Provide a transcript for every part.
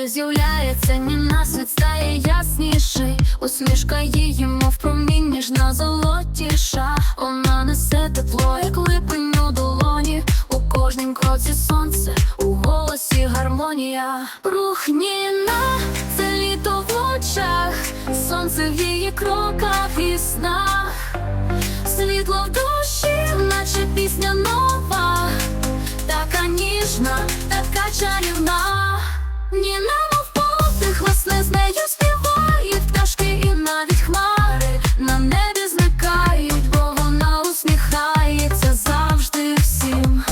Коли з'являється Ніна, світ стає ясніший. Усмішка її, мов промінь ніжна золотіша Вона несе тепло, як липень у долоні. У кожнім кроці сонце, у голосі гармонія. Рух Ніна, це літо в очах. Сонце в її кроках і снах. Світло в душі, наче пісня нова. Така ніжна, така чарівна, Ніна, мов подих, власне, з нею співають пташки і навіть хмари на небі зникають, бо вона усміхається завжди всім.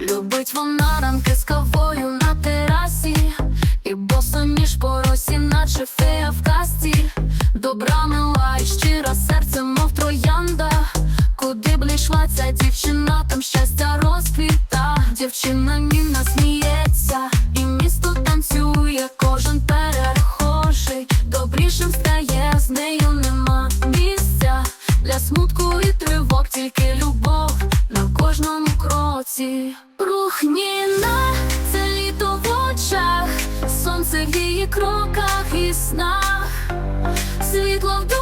Любить вона ранки з кавою на терасі, і боса між поросі, наче фея в касті. Добра мила і щира серце, мов троянда. Куди б йшла ця дівчина, там щастя. Дівчина Ніна сміється, і місто танцює, кожен перехожий, добрішим стає, з нею нема місця для смутку і тривог, тільки любов на кожному кроці. Рух Ніна, це літо в очах, сонце в її кроках і снах. Світло в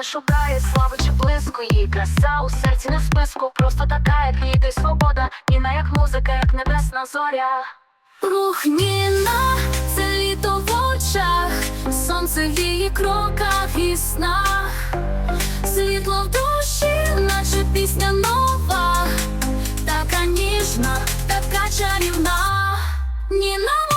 не шукає слави чи блиску, її краса у серці не в списку, просто така, як літо й свобода, Ніна як музика, як небесна зоря. Рух Ніна, це літо в очах, сонце в її кроках і снах, світло в душі, наче пісня нова, така ніжна, така чарівна. Ніна,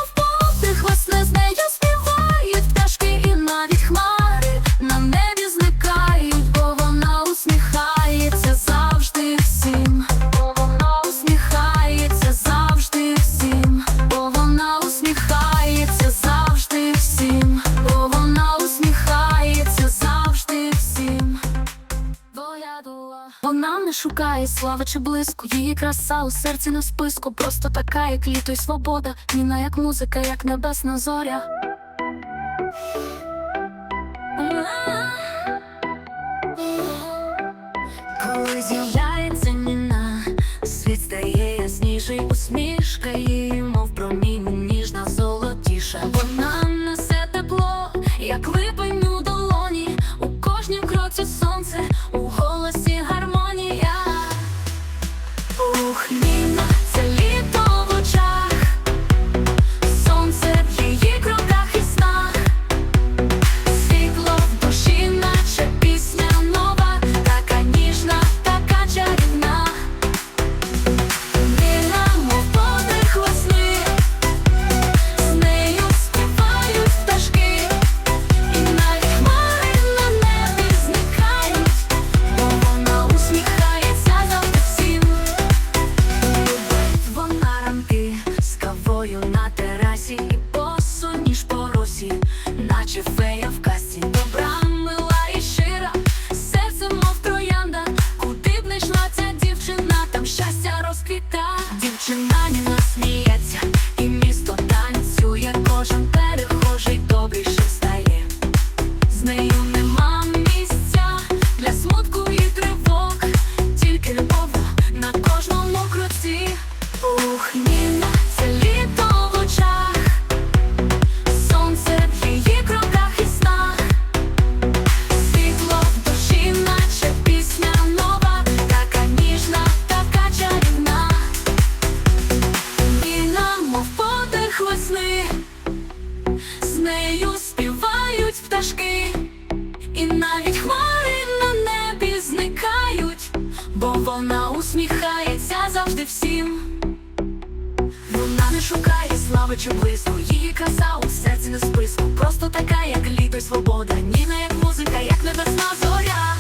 Вона не шукає слави чи блиску, її краса у серці не списку, просто така, як літо й свобода, Ніна як музика, як небесна зоря. землею співають пташки, і навіть хмари на небі зникають, бо вона усміхається завжди всім. Вона не шукає слави чи блиску, її краса у серці не списку. Просто така, як літо й свобода, ніна, як музика, як небесна зоря.